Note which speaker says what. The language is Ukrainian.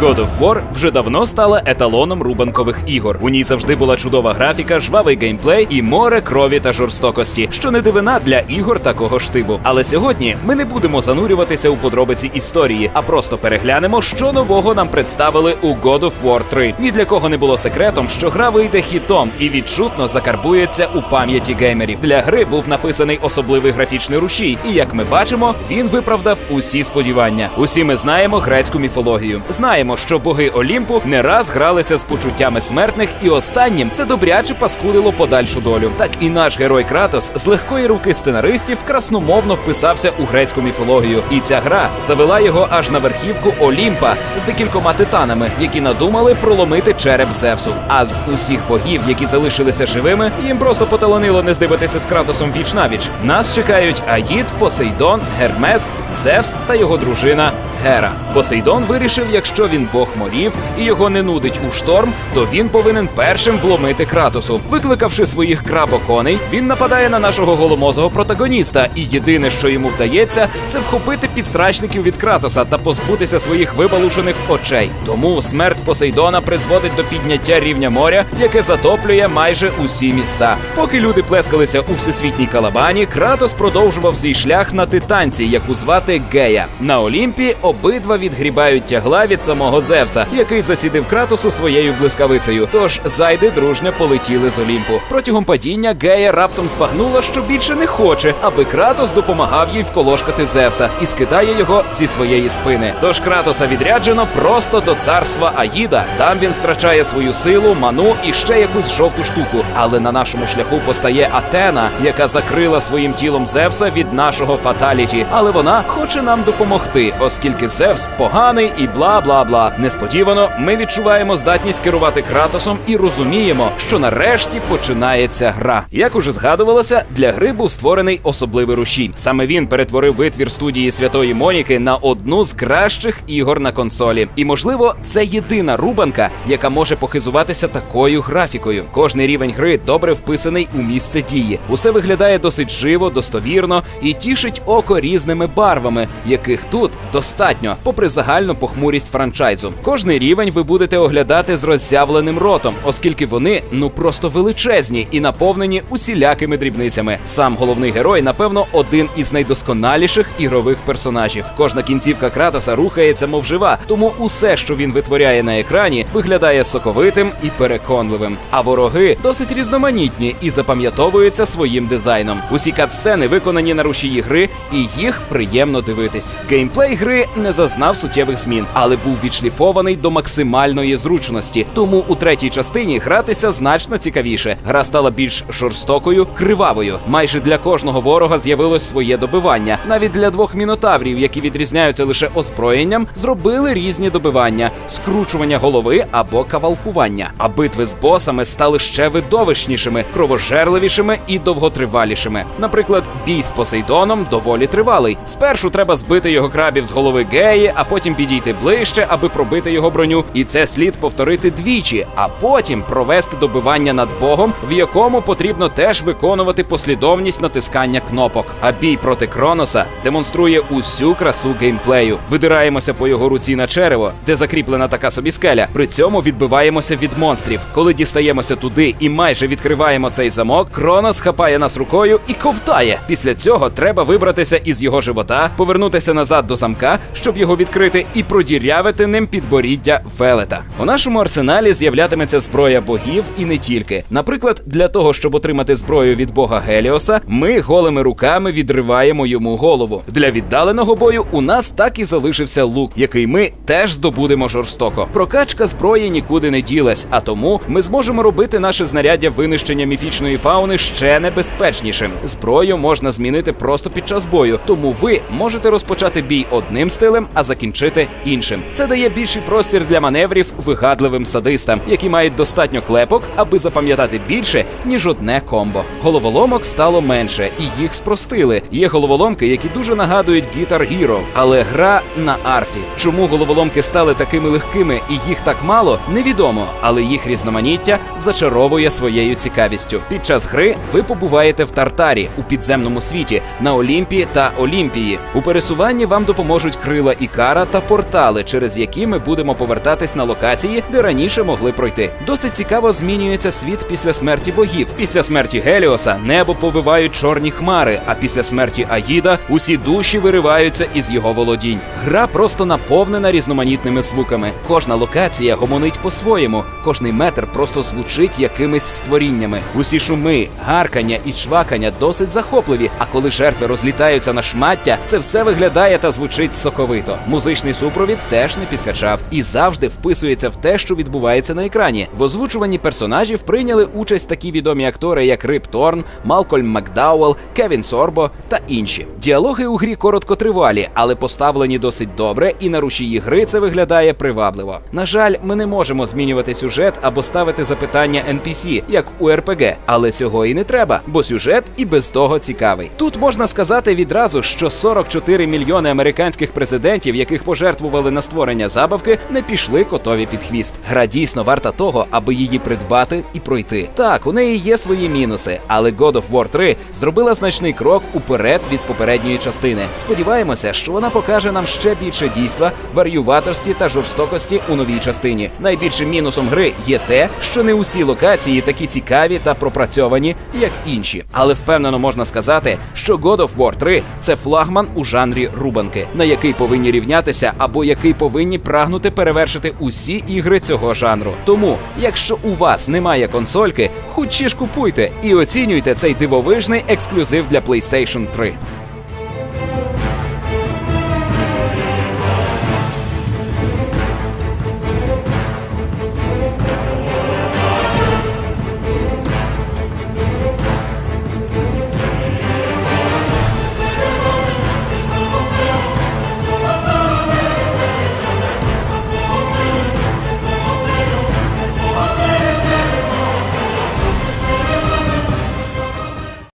Speaker 1: God of War вже давно стала еталоном рубанкових ігор. У ній завжди була чудова графіка, жвавий геймплей і море крові та жорстокості, що не дивина для ігор такого штибу. Але сьогодні ми не будемо занурюватися у подробиці історії, а просто переглянемо, що нового нам представили у God of War 3. Ні для кого не було секретом, що гра вийде хітом і відчутно закарбується у пам'яті геймерів. Для гри був написаний особливий графічний рушій, і як ми бачимо, він виправдав усі сподівання. Усі ми знаємо грецьку міфологію. Знаємо, що боги Олімпу не раз гралися з почуттями смертних, і останнім це добряче паскудило подальшу долю. Так і наш герой Кратос з легкої руки сценаристів красномовно вписався у грецьку міфологію. І ця гра завела його аж на верхівку Олімпа з декількома титанами, які надумали проломити череп Зевсу. А з усіх богів, які залишилися живими, їм просто поталанило не здивитися з Кратосом віч навіч. Нас чекають Аїд, Посейдон, Гермес, Зевс та його дружина Гера. Посейдон вирішив, якщо він бог морів і його не нудить у шторм, то він повинен першим вломити Кратосу. Викликавши своїх крабоконей, він нападає на нашого голомозого протагоніста, і єдине, що йому вдається, це вхопити підсрачників від Кратоса та позбутися своїх вибалушених очей. Тому смерть Посейдона призводить до підняття рівня моря, яке затоплює майже усі міста. Поки люди плескалися у всесвітній калабані, Кратос продовжував свій шлях на титанці, яку звати Гея. На Олімпі обидва відгрібають тягла від самого Зевса, який зацідив Кратосу своєю блискавицею. Тож зайди дружньо полетіли з Олімпу. Протягом падіння Гея раптом збагнула, що більше не хоче, аби Кратос допомагав їй вколошкати Зевса і скидає його зі своєї спини. Тож Кратоса відряджено просто до царства Аїда. Там він втрачає свою силу, ману і ще якусь жовту штуку. Але на нашому шляху постає Атена, яка закрила своїм тілом Зевса від нашого фаталіті. Але вона хоче нам допомогти, оскільки Зевс поганий і бла бла бла. Несподівано ми відчуваємо здатність керувати Кратосом і розуміємо, що нарешті починається гра. Як уже згадувалося, для гри був створений особливий рушій. Саме він перетворив витвір студії Святої Моніки на одну з кращих ігор на консолі. І можливо, це єдина рубанка, яка може похизуватися такою графікою. Кожний рівень гри добре вписаний у місце дії. Усе виглядає досить живо, достовірно і тішить око різними барвами, яких тут достатньо, попри загальну похмурість франчайзу. Кожний рівень ви будете оглядати з роззявленим ротом, оскільки вони ну просто величезні і наповнені усілякими дрібницями. Сам головний герой, напевно, один із найдосконаліших ігрових персонажів. Кожна кінцівка Кратоса рухається, мов жива, тому усе, що він витворяє на екрані, виглядає соковитим і переконливим. А вороги досить різноманітні і запам'ятовуються своїм дизайном. Усі катсцени виконані на рушії гри, і їх приємно дивитись. Геймплей гри не зазнав суттєвих змін, але був відшліфований до максимальної зручності. Тому у третій частині гратися значно цікавіше. Гра стала більш жорстокою, кривавою. Майже для кожного ворога з'явилось своє добивання. Навіть для двох мінотаврів, які відрізняються лише озброєнням, зробили різні добивання: скручування голови або кавалкування. А битви з босами стали ще видовищнішими, кровожерливішими і довготривалішими. Наприклад, бій з Посейдоном доволі тривалий. Спершу треба збити його крабів з голови геї, а потім підійти ближче, аби пробити його броню. І це слід повторити двічі, а потім провести добивання над богом, в якому потрібно теж виконувати послідовність натискання кнопок. А бій проти Кроноса демонструє усю красу геймплею. Видираємося по його руці на черево, де закріплена така собі скеля. При цьому відбиваємося від монстрів. Коли дістаємося туди і майже відкриваємо цей замок, Кронос хапає нас рукою і ковтає. Після цього треба вибратися із його живота, повернутися назад до замка, щоб його відкрити, і продірявити ним підборіддя велета. У нашому арсеналі з'являтиметься зброя богів і не тільки. Наприклад, для того, щоб отримати зброю від бога Геліоса, ми голими руками відриваємо йому голову. Для віддаленого бою у нас так і залишився лук, який ми теж здобудемо жорстоко. Прокачка зброї нікуди не ділась, а тому ми зможемо робити наше знаряддя винищення міфічної фауни ще небезпечнішим. Зброю можна змінити просто під час бою, тому ви можете розпочати бій одним стилем, а закінчити іншим. Це дає більший простір для маневрів вигадливим садистам, які мають достатньо клепок, аби запам'ятати більше ніж одне комбо. Головоломок стало менше, і їх спростили. Є головоломки, які дуже нагадують Guitar Hero, але гра на арфі. Чому головоломки стали такими легкими і їх так мало, невідомо, але їх різноманіття зачаровує своєю цікавістю. Під час гри ви побуваєте в Тартарі у підземному світі на Олімпі та Олімпії. У пересуванні вам допоможуть крила Ікара та портали, через які ми будемо повертатись на локації, де раніше могли пройти. Досить цікаво змінюється світ після смерті богів. Після смерті Геліоса небо повивають чорні хмари, а після смерті Аїда усі душі вириваються із його володінь. Гра просто наповнена різноманітними звуками. Кожна локація гомонить по-своєму, кожний метр просто звучить якимись створіннями. Усі шуми, гаркання і чвакання досить захопливі. А коли жертви розлітаються на шмаття, це все виглядає та звучить соковито. Музичний супровід теж не підкачав і завжди вписується в те, що відбувається на екрані. В озвучуванні персонажів прийняли участь такі відомі актори, як Рип Торн, Малкольм Макдауел, Кевін Сорбо та інші. Діалоги у грі короткотривалі, але поставлені досить добре, і на рушії гри це виглядає привабливо. На жаль, ми не можемо змінювати сюжет або ставити запитання NPC, як у RPG, але цього і не треба, бо сюжет і без того цікавий. Тут можна сказати відразу, що 44 мільйони американських президентів, яких пожертвували на створення забавки, не пішли котові під хвіст. Гра дійсно варта того, аби її придбати і пройти. Так, у неї є свої мінуси, але God of War 3 зробила значний крок уперед від попередньої частини. Сподіваємося, що вона покаже нам ще більше дійства, варюватості та жорстокості у новій частині. Найбільшим мінусом гри є те, що не усі локації такі цікаві та пропрацьовані, як інші. Але впевнено можна сказати, що God of War 3 – це флагман у жанрі рубанки, на який повинні рівнятися або який повинні прагнути перевершити усі ігри цього жанру. Тому, якщо у вас немає консольки, хутчі ж купуйте і оцінюйте цей дивовижний ексклюзив для PlayStation 3.